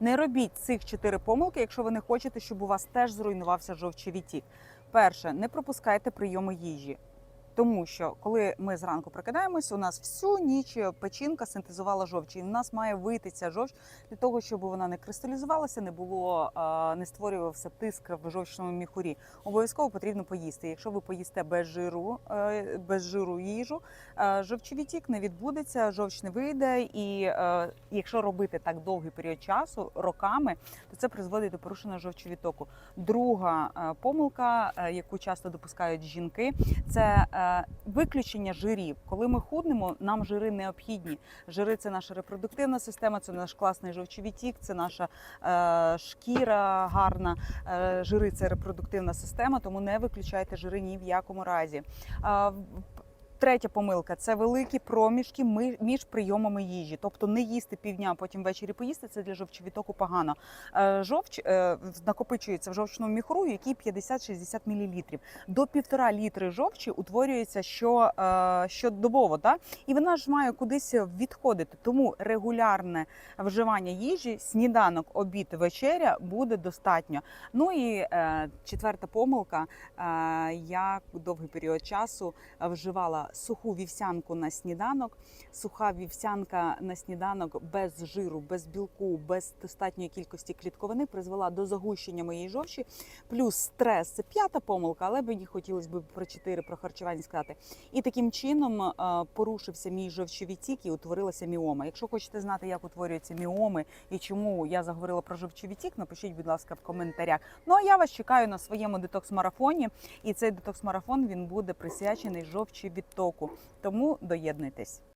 Не робіть цих чотири помилки, якщо ви не хочете, щоб у вас теж зруйнувався жовчий відтік. Перше, не пропускайте прийоми їжі. Тому що коли ми зранку прокидаємось, у нас всю ніч печінка синтезувала жовч, і в нас має вийти ця жовч для того, щоб вона не кристалізувалася, не було, е, не створювався тиск в жовчному міхурі. Обов'язково потрібно поїсти. Якщо ви поїсте без жиру, е, без жиру їжу, е, жовчовідтік не відбудеться, жовч не вийде. І е, якщо робити так довгий період часу, роками, то це призводить до порушення жовчовідтоку. Друга е, помилка, е, яку часто допускають жінки, це е, виключення жирів. Коли ми худнемо, нам жири необхідні. Жири це наша репродуктивна система, це наш класний жовчовідтік, це наша е, шкіра гарна. Е, жири це репродуктивна система, тому не виключайте жири ні в якому разі. Третя помилка це великі проміжки між прийомами їжі. Тобто не їсти півдня, потім ввечері поїсти. Це для жовчовідтоку погано. Е, Жовч е, накопичується в жовчному міхуру, який 50-60 мл. До півтора літри жовчі утворюється що, е, щодобово, да? і вона ж має кудись відходити. Тому регулярне вживання їжі, сніданок, обід, вечеря буде достатньо. Ну і четверта помилка. Я довгий період часу вживала суху вівсянку на сніданок. Суха вівсянка на сніданок без жиру, без білку, без достатньої кількості клітковини призвела до загущення моєї жовчі. Плюс стрес це п'ята помилка, але мені хотілося б про чотири про харчування сказати. І таким чином е, порушився мій жовчовідтік і утворилася міома. Якщо хочете знати, як утворюються міоми і чому я заговорила про жовчовідтік, напишіть, будь ласка, в коментарях. Ну а я вас чекаю на своєму детокс-марафоні. І цей детокс-марафон він буде присвячений жовчовідтоку. Тому доєднуйтесь.